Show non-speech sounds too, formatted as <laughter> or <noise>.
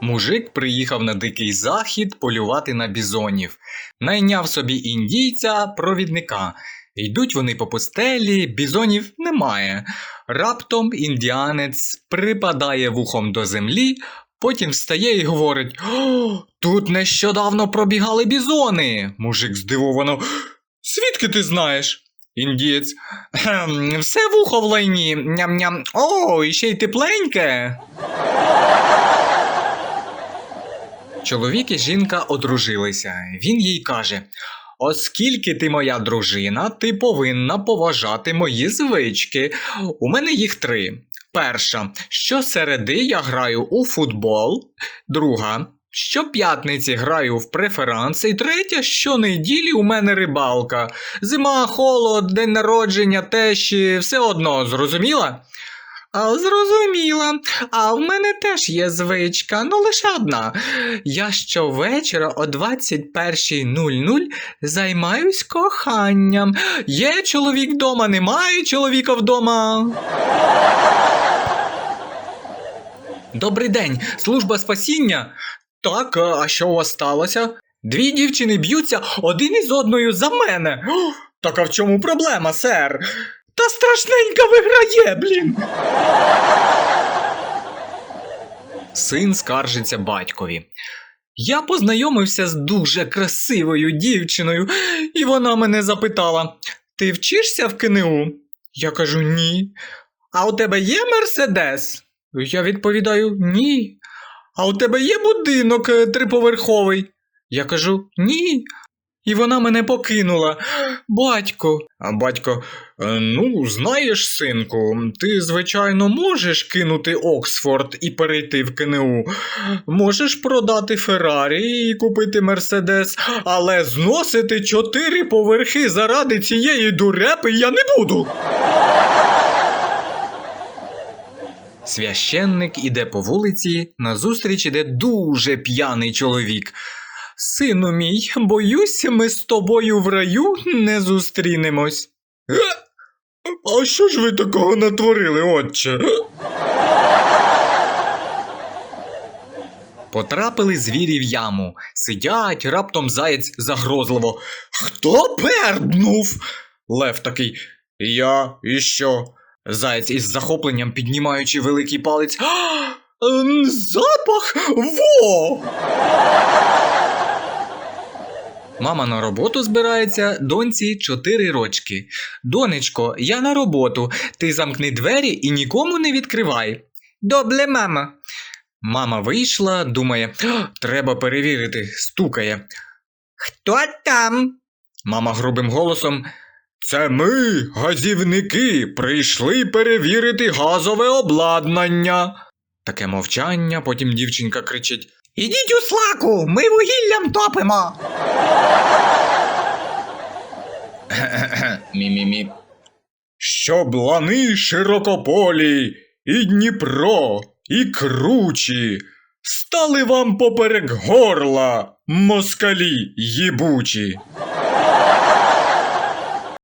Мужик приїхав на дикий захід полювати на бізонів, найняв собі індійця провідника. Йдуть вони по пустелі, бізонів немає. Раптом індіанець припадає вухом до землі, потім встає і говорить: О, тут нещодавно пробігали бізони. Мужик здивовано. Звідки ти знаєш? Індієць. «Кхем, Все вухо в лайні. Ням-ням. О, і ще й тепленьке. Чоловік і жінка одружилися. Він їй каже: Оскільки ти моя дружина, ти повинна поважати мої звички. У мене їх три. Перша, щосереди я граю у футбол. Друга, щоп'ятниці граю в преферанс. І третя, щонеділі у мене рибалка. Зима, холод, день народження, тещі, все одно, зрозуміла? А, зрозуміла. А в мене теж є звичка, ну лише одна. Я щовечора о 21.00 займаюсь коханням. Є чоловік вдома, немає чоловіка вдома. Добрий день, служба спасіння. Так, а що у вас сталося? Дві дівчини б'ються один із одною за мене. Так а в чому проблема, сер? Та страшненька виграє, блін. Син скаржиться батькові. Я познайомився з дуже красивою дівчиною, і вона мене запитала: Ти вчишся в КНУ? Я кажу ні. А у тебе є Мерседес? Я відповідаю ні. А у тебе є будинок е, триповерховий? Я кажу ні. І вона мене покинула. Батько. А батько, «Е, ну, знаєш, синку, ти, звичайно, можеш кинути Оксфорд і перейти в КНУ. Можеш продати Феррарі і купити Мерседес, але зносити чотири поверхи заради цієї дурепи я не буду. Священник іде по вулиці, назустріч іде дуже п'яний чоловік. Сину мій, боюсь, ми з тобою в раю не зустрінемось. Е? А що ж ви такого натворили, отче? Потрапили звірі в яму. Сидять, раптом заєць загрозливо. Хто перднув? Лев такий. Я і що? Заєць із захопленням піднімаючи великий палець. Запах во! Мама на роботу збирається, доньці 4 рочки. Донечко, я на роботу. Ти замкни двері і нікому не відкривай. Добре, мама. Мама вийшла, думає, треба перевірити, стукає. Хто там? Мама грубим голосом. Це ми, газівники, прийшли перевірити газове обладнання. Таке мовчання, потім дівчинка кричить: Ідіть у слаку, ми вугіллям топимо. <laughs> Мі-мі-мі. Щоб лани широкополі, і Дніпро, і кручі, стали вам поперек горла, москалі їбучі.